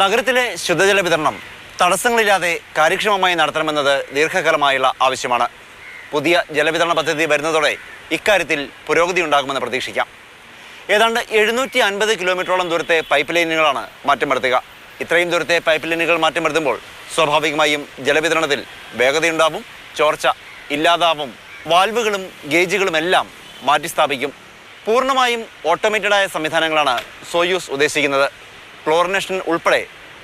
നഗരത്തിലെ ശുദ്ധജല വിതരണം തടസ്സങ്ങളില്ലാതെ കാര്യക്ഷമമായി നടത്തണമെന്നത് ദീർഘകാലമായുള്ള ആവശ്യമാണ്. പുതിയ ജലവിതരണ പദ്ധതി വരുന്നതോടെ ഇക്കാര്യത്തിൽ പുരോഗതി ഉണ്ടാകുമെന്ന് പ്രതീക്ഷിക്കാം. ഏതാണ്ട് എഴുന്നൂറ്റി അൻപത് കിലോമീറ്ററോളം ദൂരത്തെ പൈപ്പ് ലൈനുകളാണ് മാറ്റം വരുത്തുക ഇത്രയും ദൂരത്തെ പൈപ്പ് ലൈനുകൾ മാറ്റം വരുത്തുമ്പോൾ സ്വാഭാവികമായും ജലവിതരണത്തിൽ വേഗതയുണ്ടാവും ചോർച്ച ഇല്ലാതാവും വാൽവുകളും ഗേജുകളുമെല്ലാം മാറ്റിസ്ഥാപിക്കും. മാറ്റി സ്ഥാപിക്കും പൂർണമായും ഓട്ടോമേറ്റഡായ സംവിധാനങ്ങളാണ് സോയൂസ് ഉദ്ദേശിക്കുന്നത്. ക്ലോറിനേഷൻ ഉൾപ്പെടെ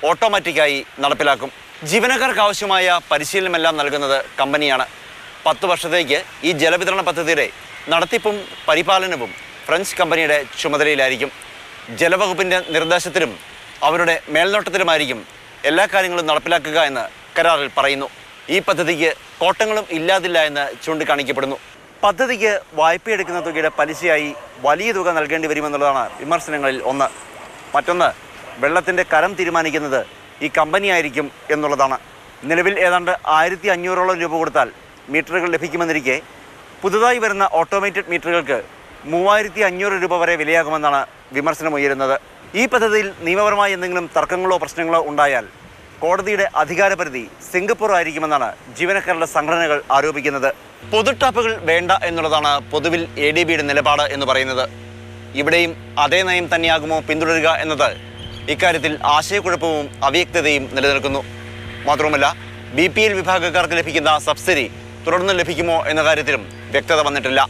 ഓട്ടോമാറ്റിക്കായി നടപ്പിലാക്കും. ജീവനക്കാർക്ക് ആവശ്യമായ പരിശീലനമെല്ലാം നൽകുന്നത് കമ്പനിയാണ്. പത്ത് വർഷത്തേക്ക് ഈ ജലവിതരണ പദ്ധതിയുടെ നടത്തിപ്പും പരിപാലനവും ഫ്രഞ്ച് കമ്പനിയുടെ ചുമതലയിലായിരിക്കും. ജലവകുപ്പിന്റെ നിർദ്ദേശത്തിലും അവരുടെ മേൽനോട്ടത്തിലുമായിരിക്കും എല്ലാ കാര്യങ്ങളും നടപ്പിലാക്കുക എന്ന് കരാറിൽ പറയുന്നു. ഈ പദ്ധതിക്ക് കോട്ടങ്ങളും ഇല്ലാതില്ല എന്ന് ചൂണ്ടിക്കാണിക്കപ്പെടുന്നു. പദ്ധതിക്ക് വായ്പയെടുക്കുന്ന തുകയുടെ പലിശയായി വലിയ തുക നൽകേണ്ടി വരുമെന്നുള്ളതാണ് വിമർശനങ്ങളിൽ ഒന്ന്. മറ്റൊന്ന് വെള്ളത്തിന്റെ കരം തീരുമാനിക്കുന്നത് ഈ കമ്പനി ആയിരിക്കും എന്നുള്ളതാണ്. നിലവിൽ ഏതാണ്ട് ആയിരത്തി അഞ്ഞൂറോളം രൂപ കൊടുത്താൽ മീറ്ററുകൾ ലഭിക്കുമെന്നിരിക്കെ പുതുതായി വരുന്ന ഓട്ടോമേറ്റഡ് മീറ്ററുകൾക്ക് മൂവായിരത്തി അഞ്ഞൂറ് രൂപ വരെ വിലയാകുമെന്നാണ് വിമർശനമുയരുന്നത് ഈ പദ്ധതിയിൽ നിയമപരമായി എന്തെങ്കിലും തർക്കങ്ങളോ പ്രശ്നങ്ങളോ ഉണ്ടായാൽ കോടതിയുടെ അധികാരപരിധി സിംഗപ്പൂർ ആയിരിക്കുമെന്നാണ് ജീവനക്കാരുടെ സംഘടനകൾ ആരോപിക്കുന്നത്. പൊതു ടാപ്പുകൾ വേണ്ട എന്നുള്ളതാണ് പൊതുവിൽ എ ഡി ബിയുടെ നിലപാട് എന്ന് പറയുന്നത്. ഇവിടെയും അതേ നയം തന്നെയാകുമോ പിന്തുടരുക എന്നത് ഇക്കാര്യത്തിൽ ആശയക്കുഴപ്പവും അവ്യക്തതയും നിലനിൽക്കുന്നു. മാത്രവുമല്ല ബി വിഭാഗക്കാർക്ക് ലഭിക്കുന്ന സബ്സിഡി തുടർന്ന് ലഭിക്കുമോ എന്ന കാര്യത്തിലും വ്യക്തത വന്നിട്ടില്ല.